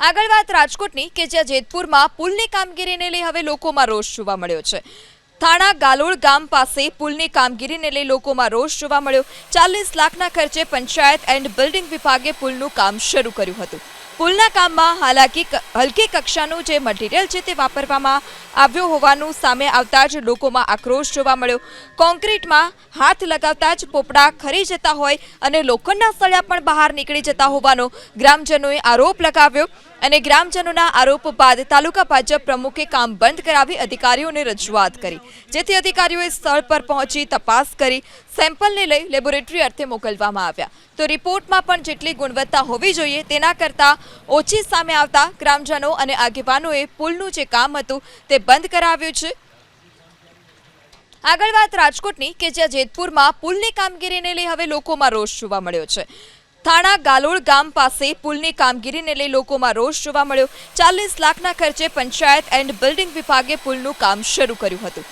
આગળ વાત રાજકોટની, કે જ્યાં જેતપુરમાં પુલની કામગીરીને લઈ હવે લોકોમાં રોષ જોવા મળ્યો છે. થાણા ગાલોળ ગામ પાસે પુલની કામગીરીને લઈ લોકોમાં રોષ જોવા મળ્યો. ચાલીસ લાખના ખર્ચે પંચાયત એન્ડ બિલ્ડિંગ વિભાગે પુલનું કામ શરૂ કર્યું હતું. પુલના કામમાં હાલાકી હલકી કક્ષાનું જે મટીરિયલ છે તે વાપરવામાં આવ્યો હોવાનું સામે આવતા જ લોકોમાં આક્રોશ જોવા મળ્યો. કોન્ક્રીટમાં હાથ લગાવતા જ પોપડા ખરી જતા હોય અને લોખંડના સળિયા પણ બહાર નીકળી જતા હોવાનો ગ્રામજનોએ આરોપ લગાવ્યો. અને ગ્રામજનોના આરોપ બાદ તાલુકા ભાજપ પ્રમુખે કામ બંધ કરાવી અધિકારીઓને રજૂઆત કરી. જેથી અધિકારીઓએ સ્થળ પર પહોંચી તપાસ કરી, સેમ્પલને લઈ લેબોરેટરી અર્થે મોકલવામાં આવ્યા. તો રિપોર્ટમાં પણ જેટલી ગુણવત્તા હોવી જોઈએ તેના કરતાં ઓછી સામે આવતા ગ્રામજનો અને આગેવાનોએ પુલનું જે કામ હતું તે બંધ કરાવ્યું છે. આગળ વાત રાજકોટની, કે જ્યાં જેતપુરમાં પુલની કામગીરીને લઈ હવે લોકોમાં રોષ જોવા મળ્યો છે. થાણા ગાલોળ ગામ પાસે પુલની કામગીરીને લઈ લોકોમાં રોષ જોવા મળ્યો. ચાલીસ લાખના ખર્ચે પંચાયત એન્ડ બિલ્ડિંગ વિભાગે પુલનું કામ શરૂ કર્યું હતું.